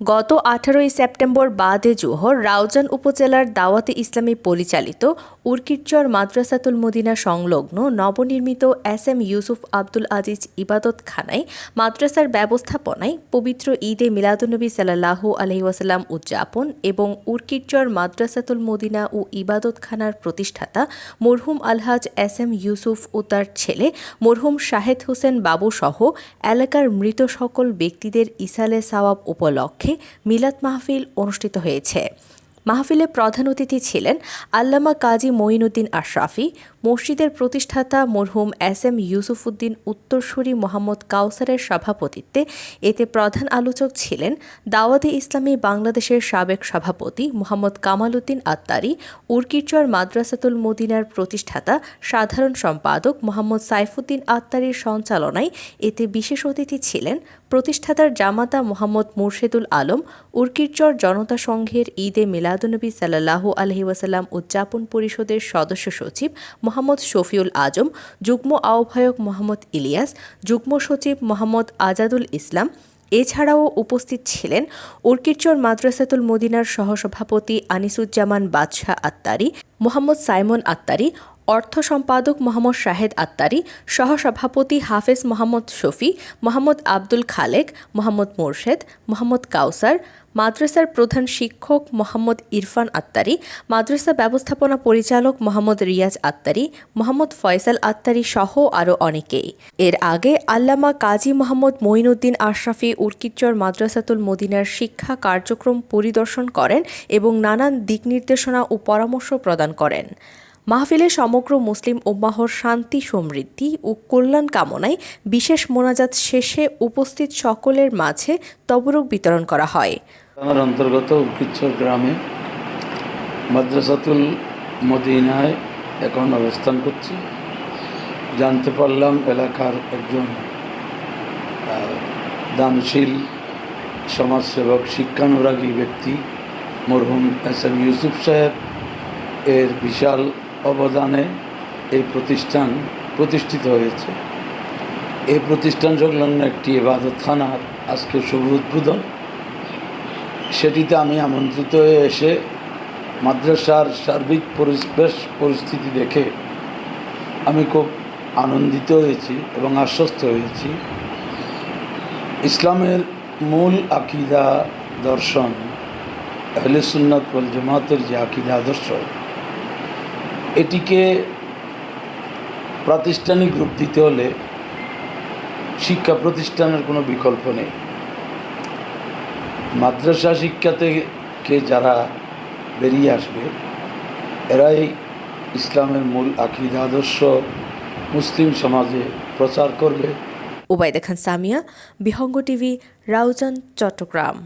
গত আঠারোই সেপ্টেম্বর বাদে জোহর রাউজান উপজেলার দাওয়াতে ইসলামী পরিচালিত উর্কিরচর মাদ্রাসাতুল মদিনা সংলগ্ন নবনির্মিত এস এম ইউসুফ আব্দুল আজিজ ইবাদতখানায় মাদ্রাসার ব্যবস্থাপনায় পবিত্র ঈদে মিলাদুনবী সাল্লাহ আলহিউসাল্লাম উদযাপন এবং উর্কিরচর মাদ্রাসাতুল মদিনা ও ইবাদতখানার প্রতিষ্ঠাতা মরহুম আলহাজ এস এম ইউসুফ ও তার ছেলে মরহুম শাহেদ হোসেন বাবু সহ এলাকার মৃত সকল ব্যক্তিদের ইসালে সওয়াব উপলক্ষে মিলাদ মাহফিল অনুষ্ঠিত হয়েছে। মাহফিলে প্রধান অতিথি ছিলেন আল্লামা কাজী মঈনুদ্দিন আশরাফি, মসজিদের প্রতিষ্ঠাতা মরহুম এস এম ইউসুফউদ্দিন, উত্তরসূরি মোহাম্মদ কাউসারের সভাপতিত্বে এতে প্রধান আলোচক ছিলেন দাওয়াতে ইসলামী বাংলাদেশের সাবেক সভাপতি মোহাম্মদ কামাল উদ্দিন আত্তারি, উর্কিরচর মাদ্রাসাতুল মদিনার প্রতিষ্ঠাতা সাধারণ সম্পাদক মোহাম্মদ সাইফুদ্দিন আত্তারির সঞ্চালনায় এতে বিশেষ অতিথি ছিলেন প্রতিষ্ঠাতার জামাতা মোহাম্মদ মুর্শেদুল আলম, উর্কিরচর জনতা সংঘের ঈদে মিলাদুনবী সাল্লাহু আলহি ওয়াসাল্লাম উদযাপন পরিষদের সদস্য সচিব মোহাম্মদ শফিউল আজম, যুগ্ম আহ্বায়ক মোহাম্মদ ইলিয়াস, যুগ্ম সচিব মোহাম্মদ আজাদুল ইসলাম, এছাড়াও উপস্থিত ছিলেন উর্কিরচর মাদ্রাসাতুল মদিনার সহসভাপতি আনিসুজ্জামান বাদশাহ আত্তারি, মোহাম্মদ সাইমন আত্তারি অর্থ সম্পাদক মোহাম্মদ শাহেদ আত্তারি, সহসভাপতি হাফেজ মোহাম্মদ শফি, মোহাম্মদ আব্দুল খালেক, মোহাম্মদ মোরশেদ, মোহাম্মদ কাউসার, মাদ্রাসার প্রধান শিক্ষক মোহাম্মদ ইরফান আত্তারি, মাদ্রাসা ব্যবস্থাপনা পরিচালক মোহাম্মদ রিয়াজ আত্তারি, মোহাম্মদ ফয়সাল আত্তারি সহ আরও অনেকেই। এর আগে আল্লামা কাজী মোহাম্মদ মঈনুদ্দিন আশরাফি উর্কিচ্চর মাদ্রাসাতুল মদিনার শিক্ষা কার্যক্রম পরিদর্শন করেন এবং নানান দিক নির্দেশনা ও পরামর্শ প্রদান করেন। মাহফিলে সমগ্র মুসলিম উম্মাহর শান্তি, সমৃদ্ধি ও কল্যাণ কামনায় বিশেষ মোনাজাত শেষে উপস্থিত সকলের মাঝে তবরক বিতরণ করা হয়। আমার অন্তর্গত উকিচ্ছর গ্রামে মাদ্রাসাতুল মদিনায় এখন অবস্থান করছি। জানতে পারলাম এলাকার একজন দানশীল সমাজসেবক, শিক্ষানুরাগী ব্যক্তি, মরহুম এস এম ইউসুফ সাহেব। এর বিশাল অবদানে এই প্রতিষ্ঠান প্রতিষ্ঠিত হয়েছে। এই প্রতিষ্ঠান সংলগ্ন একটি এবাদত থানার আজকে শুভ উদ্বোধন। সেটিতে আমি আমন্ত্রিত হয়ে এসে মাদ্রাসার সার্বিক পরিবেশ পরিস্থিতি দেখে আমি খুব আনন্দিত হয়েছি এবং আশ্বস্ত হয়েছি। ইসলামের মূল আকিদা দর্শন, আহলে সুন্নাত জামাতের যে আকিদা আদর্শ এটিকে প্রাতিষ্ঠানিক রূপ দিতে হলে শিক্ষা প্রতিষ্ঠানের কোনো বিকল্প নেই। মাদ্রাসা শিক্ষা থেকে যারা বেরিয়ে আসবে, এরাই ইসলামের মূল আকিদা আদর্শ মুসলিম সমাজে প্রচার করবে। উবাইদা খান সামিয়া, বিহঙ্গ টিভি, রাউজান, চট্টগ্রাম।